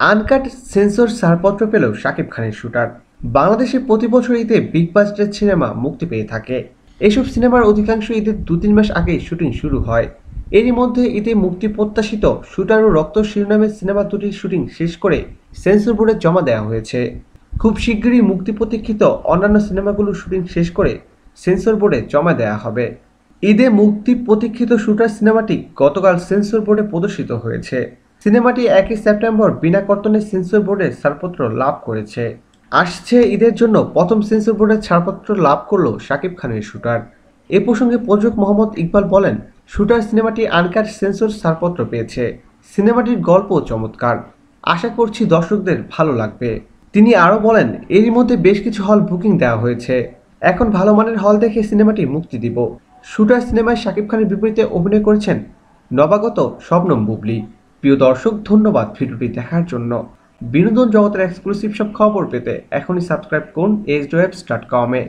Uncut sensor ছাড়পত্র পেল শাকিব খানের শুটার। বাংলাদেশে প্রতি বছর ঈদে বিগ বাজেটের সিনেমা মুক্তি পেয়ে থাকে। এসব সিনেমার অধিকাংশ ঈদের দু তিন মাস আগেই শুটিং শুরু হয়। এরই মধ্যে ঈদে মুক্তি প্রত্যাশিত শুটার ও রক্ত শিরোনামের সিনেমা দুটির শুটিং শেষ করে সেন্সর বোর্ডে জমা দেওয়া হয়েছে। খুব শিগগিরই মুক্তি প্রতীক্ষিত অন্যান্য সিনেমাগুলোর শুটিং শেষ করে সেন্সর বোর্ডে জমা দেওয়া হবে। ঈদে মুক্তি প্রতীক্ষিত শুটার সিনেমাটি গতকাল সেন্সর বোর্ডে প্রদর্শিত হয়েছে। সিনেমাটি একই সেপ্টেম্বর বিনা কর্তনে সেন্সর বোর্ডের ছাড়পত্র লাভ করেছে। আসছে ঈদের জন্য প্রথম সেন্সর বোর্ডের ছাড়পত্র লাভ করল শাকিব খানের শুটার। এ প্রসঙ্গে প্রযোজক মোহাম্মদ ইকবাল বলেন, শুটার সিনেমাটি আনকার সেন্সর ছাড়পত্র পেয়েছে। সিনেমাটির গল্প চমৎকার। আশা করছি দর্শকদের ভালো লাগবে। তিনি আরও বলেন, এরই মধ্যে বেশ কিছু হল বুকিং দেওয়া হয়েছে। এখন ভালো মানের হল দেখে সিনেমাটি মুক্তি দিব। শুটার সিনেমায় শাকিব খানের বিপরীতে অভিনয় করেছেন নবাগত শবনম বুবলি। প্রিয় দর্শক, ধন্যবাদ ভিডিওটি দেখার জন্য। বিনোদন জগতের এক্সক্লুসিভ সব খবর পেতে এখনই সাবস্ক্রাইব করুন এইচ ডট কমে